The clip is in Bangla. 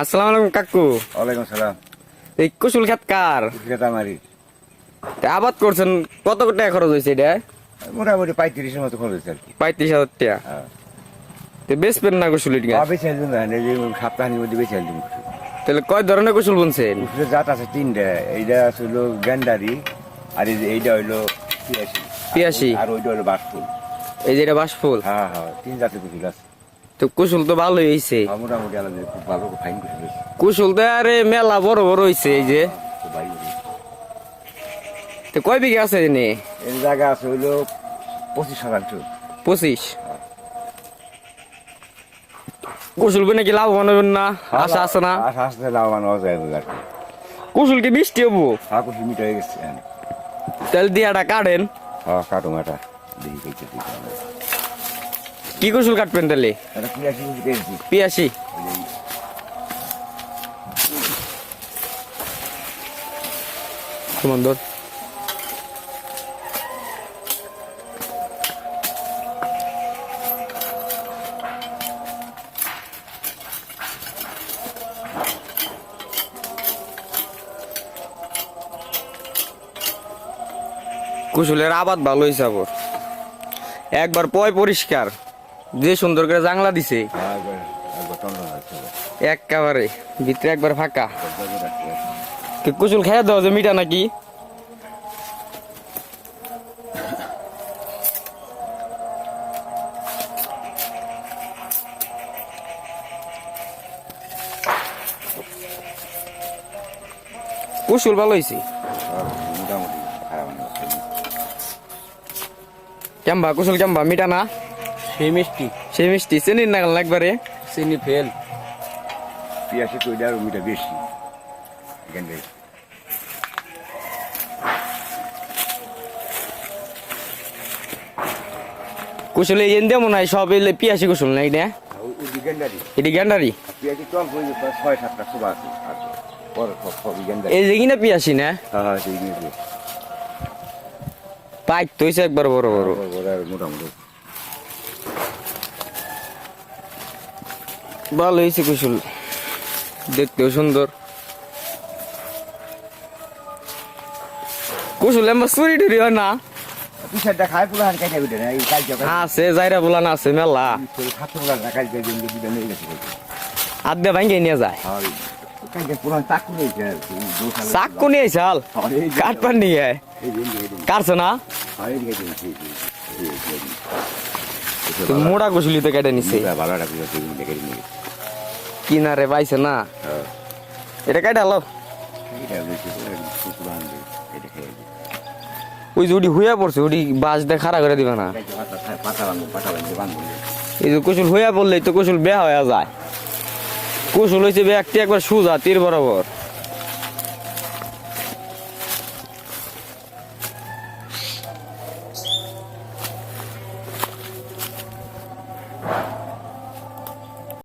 আসসালামু আলাইকুম কাকু। ওয়ালাইকুম সালাম। এই কুশুল খেত কার? তা আবাদ করছেন কত টাকা খরচ হয়েছে এটা? মোটামুটি পঁয়ত্রিশের মতো খরচ হয়েছে আর কি। পঁয়ত্রিশ হাজার টাকা। হ্যাঁ। তো বেচবেন না কুশুল এটা বেছে আসবেন না এই যে সপ্তাহের মধ্যে বেছে আসবেন তাহলে কয় ধরনের কুশুল বুনছেন? জাত আছে তিনটা এইটা আছে হলো গ্যান্ডারি আর এইটা হইল পিয়াসি। পিয়াসি। আর ওইটা হলো বাসফুল এই যে এটা বাসফুল হ্যাঁ হ্যাঁ তিন জাতের কুসুর আছে। তো কুশুল তো হয়েছে হ্যাঁ, ভালো আছে কুশুল তো আরে মেলা বড় বড় হয়েছে এই যে। তো কয় বিঘা আছে এনে? জায়গা আছে হইল পঁচিশ শতাংশ পঁচিশ? কুশুল বুনে কি লাভবান হবেন না? আশা আছে না? আশা আসতে লাভবান হওয়া যায় আর কি। কুশুল কি বৃষ্টি হব? হ্যাঁ কুসুর মিটা হয়ে গেছে হ্যাঁ। তাহলে দিয়াটা কাটেন। হ্যাঁ কাটো মাটা দেখি কি কুশুল কাটবেন তাহলে? পিয়াসি সুমন আবাদ ভালো আবার। একবার পয় পরিষ্কার। যে সুন্দর করে জাংলা দিছে। হ্যাঁ একবার ভিতরে একবার ফাঁকা। কুচুল খেয়ে দাও যে মিঠা নাকি? কুশুল ভালো হয়েছে কেম্বা কুশুল কেম্বা মিঠা না? সেই মিষ্টি। সেই মিষ্টি। চেনির না গেল একবারে চিনি ফেল। পিয়াসি তো ওইটা মিটা বেশি গেন্ডে কুশুল এন মনে হয় সব এলে পিয়াসি কুশুল না ওই গেন্ডারি এটি গেন্ডারি এই যে কিনা পিয়াসি না? হ্যাঁ হ্যাঁ পাইক তো একবার বড় বড়। মোটামুটি। ভালো হয়েছে কুশুল। দেখতেও সুন্দর। কুশুল এমন চুরি টুরি হয় না। আছে যাইরা বলান আছে মেলা। ভাঙ্গে নিয়ে যায়। চাকু নিয়ে চাল? এই নিয়ে। কাটছে না? মোড়া কুশুলি তো কেটে নিছে। ভালো রাখি এই দিন দেখে নিয়ে কিনারে পাইছে না। হ্যাঁ। এটা কেটে খেয়ে ওই যে হুইয়া পড়ছে উডি বাস দিয়ে খাড়া করে দিবে না। এই যে কুশুল হুইয়া পড়লেই তো কুশুল বেয়া হয়ে যায়। কুশুল হয়েছে ব্যাগটি একবার সুজা তীর বরাবর।